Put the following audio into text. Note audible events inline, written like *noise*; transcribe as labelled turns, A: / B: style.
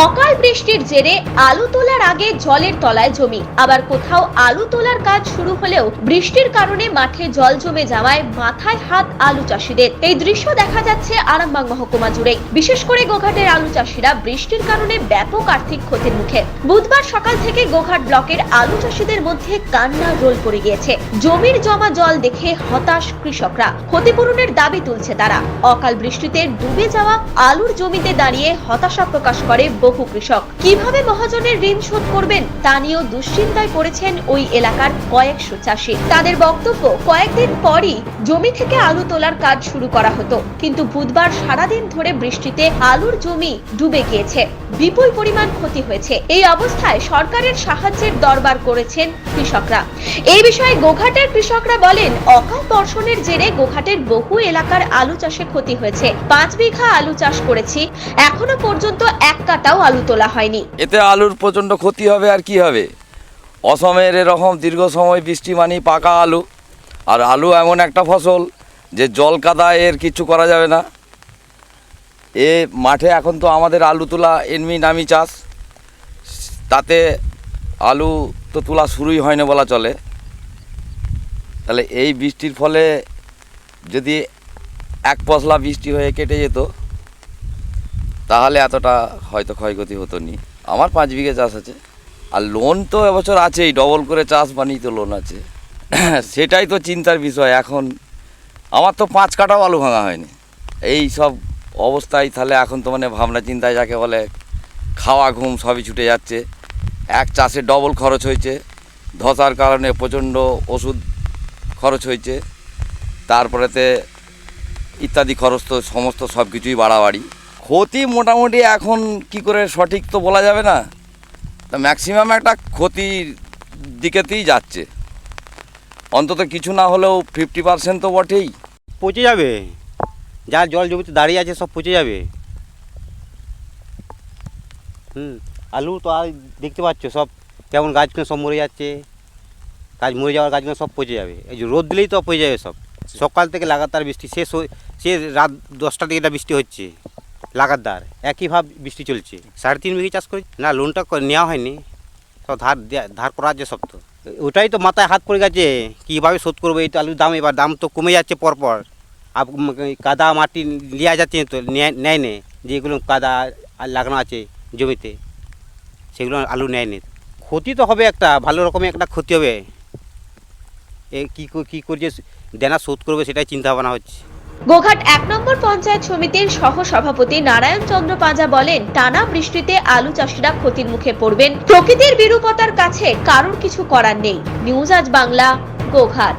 A: অকাল বৃষ্টির জেরে আলু তোলার আগে জলের তলায় জমি। আবার কোথাও আলু তোলার কাজ শুরু হলেও বৃষ্টির কারণে মাঠে জল জমে যাওয়ায় মাথায় হাত আলু চাষিদের। এই দৃশ্য দেখা যাচ্ছে আরামবাগ মহকুমা জুড়ে বিশেষ করে গোঘাটের আলু চাষিরা বৃষ্টির কারণে ব্যাপক আর্থিক ক্ষতির মুখে। বুধবার সকাল থেকে গোঘাট ব্লকের আলু চাষিদের মধ্যে কান্না রোল পড়ে গিয়েছে। জমির জমা জল দেখে হতাশ কৃষকরা। ক্ষতিপূরণের দাবি তুলছে তারা। অকাল বৃষ্টিতে ডুবে যাওয়া আলুর জমিতে দাঁড়িয়ে হতাশা প্রকাশ করে বহু কৃষক। কীভাবে মহাজনের ঋণ শোধ করবেন, তা নিয়েও দুশ্চিন্তায় পড়েছেন ওই এলাকার কয়েকশো চাষি। তাদের বক্তব্য, কয়েকদিন পরই জমি থেকে আলু তোলার কাজ শুরু করা হতো। কিন্তু বুধবার সারাদিন ধরে বৃষ্টিতে আলুর জমি ডুবে গিয়েছে। বিপুল পরিমাণ ক্ষতি হয়েছে। এই অবস্থায় সরকারের সাহায্যের দরবার করেছেন কৃষকরা। এই বিষয়ে গোঘাটের কৃষকরা বলেন, অকাল বর্ষণের জেরে গোঘাটের বহু এলাকার আলু চাষে ক্ষতি হয়েছে। পাঁচ বিঘা আলু চাষ করেছি, এখনও পর্যন্ত এক কাটাও আলু তোলা হয়নি।
B: এতে আলুর প্রচণ্ড ক্ষতি হবে আর কি হবে? অসমের এরকম দীর্ঘ সময় বৃষ্টি মানি পাকা আলু। আর আলু এমন একটা ফসল যে জল কাদা এর কিছু করা যাবে না। এ মাঠে এখন তো আমাদের আলু তোলা এমনি নামি চাষ। তাতে আলু তো তোলা শুরুই হয়নি বলা চলে। তাহলে এই বৃষ্টির ফলে যদি এক পশলা বৃষ্টি হয়ে কেটে যেত তাহলে এতটা হয়তো ক্ষয়ক্ষতি হতো নি। আমার পাঁচ বিঘে চাষ আছে। আর লোন তো এবছর আছেই ডবল করে চাষ বানিয়ে তো লোন আছে। *clears throat* সেটাই তো চিন্তার বিষয়। এখন আমার তো পাঁচ কাটাও আলু ভাঙা হয়নি। এই সব অবস্থায় তাহলে এখন তো মানে ভাবনা চিন্তায় যাকে বলে খাওয়া ঘুম সবই ছুটে যাচ্ছে। এক চাষে ডবল খরচ হয়েছে। ধসার কারণে প্রচণ্ড ওষুধ খরচ হয়েছে। তারপরেতে ইত্যাদি খরচ তো সমস্ত সব কিছুই বাড়াবাড়ি। ক্ষতি মোটামুটি এখন কি করে সঠিক তো বলা যাবে না। তা ম্যাক্সিমাম একটা ক্ষতির দিকেতেই যাচ্ছে। অন্তত কিছু না হলেও ফিফটি পার্সেন্ট তো বটেই।
C: পচে যাবে। যার জল জমিতে দাঁড়িয়ে আছে সব পচে যাবে। হুম, আলু তো আর দেখতে পাচ্ছ সব কেমন গাছগুলো সব মরে যাচ্ছে। গাছ মরে যাওয়ার গাছগুলো সব পচে যাবে। এই যে রোদ দিলেই তো পচে যাবে সব। সকাল থেকে লাগাতার বৃষ্টি, শেষ সে রাত দশটা থেকে এটা বৃষ্টি হচ্ছে। লাগাতার একইভাবে বৃষ্টি চলছে। সাড়ে তিন বিঘে চাষ করে না লোনটা নেওয়া হয়নি। সব ধার ধার করা আছে সব তো ওটাই তো মাথায় হাত পড়ে গেছে। কীভাবে শোধ করব এই তো আলুর দাম? এবার দাম তো কমে যাচ্ছে পরপর। আপ কাদা মাটি নেওয়া যাচ্ছে তো, নেয় নে। যেগুলো কাদা আর লাগানো আছে জমিতে, সেগুলো আলু নেয় নে। ক্ষতি তো হবে একটা, ভালো রকমের একটা ক্ষতি হবে। এ কী কী কী করে দেনা শোধ করবে সেটাই চিন্তা ভাবনা হচ্ছে।
A: গোঘাট এক নম্বর পঞ্চায়েত সমিতির সহ সভাপতি নারায়ণ চন্দ্র পাঁজা বলেন, টানা বৃষ্টিতে আলু চাষিরা ক্ষতির মুখে পড়বেন। প্রকৃতির বিরূপতার কাছে কারোর কিছু করার নেই। নিউজ আজ বাংলা, গোঘাট।